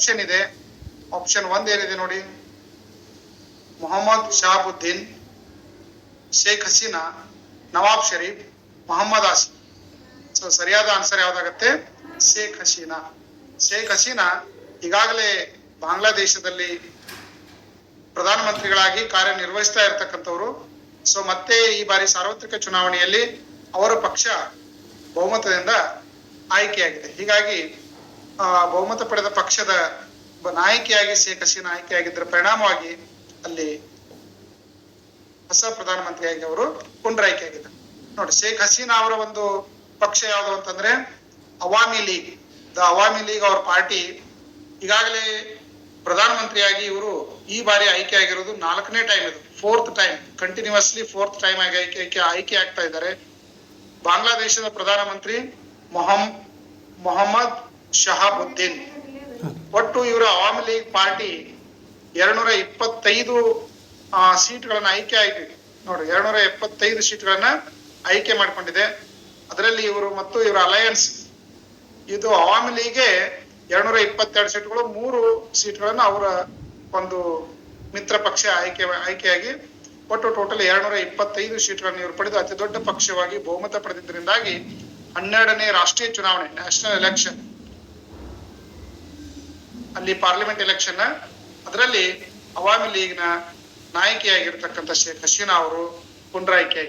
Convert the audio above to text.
Option ಇದೆ. Option ಒಂದ್ ಏನಿದೆ ನೋಡಿ. ಮೊಹಮ್ಮದ್ ಶಹಾಬುದ್ದೀನ್, ಶೇಖ್ ಹಸೀನಾ, ನವಾಬ್ ಶರೀಫ್, ಮೊಹಮ್ಮದ್ ಆಸಿಫ್. ಸೊ ಸರಿಯಾದ ಆನ್ಸರ್ ಯಾವ್ದಾಗತ್ತೆ? ಶೇಖ್ ಹಸೀನಾ. ಶೇಖ್ ಹಸೀನಾ ಈಗಾಗಲೇ ಬಾಂಗ್ಲಾದೇಶದಲ್ಲಿ ಪ್ರಧಾನಮಂತ್ರಿಗಳಾಗಿ ಕಾರ್ಯನಿರ್ವಹಿಸ್ತಾ ಇರ್ತಕ್ಕಂಥವ್ರು. ಸೊ ಮತ್ತೆ ಈ ಬಾರಿ ಸಾರ್ವತ್ರಿಕ ಚುನಾವಣೆಯಲ್ಲಿ ಅವರ ಪಕ್ಷ ಬಹುಮತದಿಂದ ಆಯ್ಕೆಯಾಗಿದೆ. ಹೀಗಾಗಿ ಆ, ಬಹುಮತ ಪಡೆದ ಪಕ್ಷದ ನಾಯಕಿಯಾಗಿ ಶೇಖ್ ಹಸೀನಾ ಆಯ್ಕೆಯಾಗಿದ್ದರ ಪರಿಣಾಮವಾಗಿ ಅಲ್ಲಿ ಹೊಸ ಪ್ರಧಾನಮಂತ್ರಿಯಾಗಿ ಅವರು ಪುನರಾಯ್ಕೆಯಾಗಿದ್ದಾರೆ. ನೋಡಿ ಶೇಖ್ ಹಸೀನಾ ಅವರ ಒಂದು ಪಕ್ಷ ಯಾವುದು ಅಂತಂದ್ರೆ Awami League. The Awami League ಅವರ ಪಾರ್ಟಿ ಈಗಾಗಲೇ ಪ್ರಧಾನಮಂತ್ರಿಯಾಗಿ ಇವರು ಈ ಬಾರಿ ಆಯ್ಕೆ ಆಗಿರೋದು ನಾಲ್ಕನೇ ಟೈಮ್ ಇದು fourth time continuously fourth time ಆಗಿ ಆಯ್ಕೆ ಆಯ್ಕೆ ಆಗ್ತಾ ಇದ್ದಾರೆ. ಬಾಂಗ್ಲಾದೇಶದ ಪ್ರಧಾನಮಂತ್ರಿ ಮೊಹಮ್ ಮೊಹಮ್ಮದ್ ಶಹಾಬುದ್ದೀನ್. ಒಟ್ಟು ಇವರ ಅವಾಮಿ ಲೀಗ್ ಪಾರ್ಟಿ ಎರಡ್ನೂರ ಇಪ್ಪತ್ತೈದು ಸೀಟ್ಗಳನ್ನ ಆಯ್ಕೆ ಆಗಿ ನೋಡಿ, ಎರಡ್ನೂರ ಎಪ್ಪತ್ತೈದು ಸೀಟ್ಗಳನ್ನ ಆಯ್ಕೆ ಮಾಡಿಕೊಂಡಿದೆ. ಅದರಲ್ಲಿ ಇವರು ಮತ್ತು ಇವರ ಅಲಯನ್ಸ್, ಇದು ಅವಾಮಿ ಲೀಗ್ಗೆ ಎರಡ್ನೂರ ಇಪ್ಪತ್ತೆರಡು ಸೀಟ್ಗಳು, ಮೂರು ಸೀಟ್ಗಳನ್ನ ಅವರ ಒಂದು ಮಿತ್ರ ಪಕ್ಷ ಆಯ್ಕೆ, ಆಯ್ಕೆಯಾಗಿ, ಒಟ್ಟು ಟೋಟಲ್ ಎರಡ್ನೂರ ಇಪ್ಪತ್ತೈದು ಸೀಟ್ಗಳನ್ನು ಇವರು ಪಡೆದು ಅತಿ ದೊಡ್ಡ ಪಕ್ಷವಾಗಿ ಬಹುಮತ ಪಡೆದಿದ್ದರಿಂದಾಗಿ ಹನ್ನೆರಡನೇ ರಾಷ್ಟ್ರೀಯ ಚುನಾವಣೆ, ನ್ಯಾಷನಲ್ ಎಲೆಕ್ಷನ್. ಅಲ್ಲಿ ಪಾರ್ಲಿಮೆಂಟ್ ಎಲೆಕ್ಷನ್ ಅದರಲ್ಲಿ ಅವಾಮಿ ಲೀಗ್ನ ನಾಯಕಿಯಾಗಿರ್ತಕ್ಕಂಥ ಶೇಖ್ ಹಸೀನಾ ಅವರು ಪುನರಾಯ್ಕೆಯಾಗಿದ್ದಾರೆ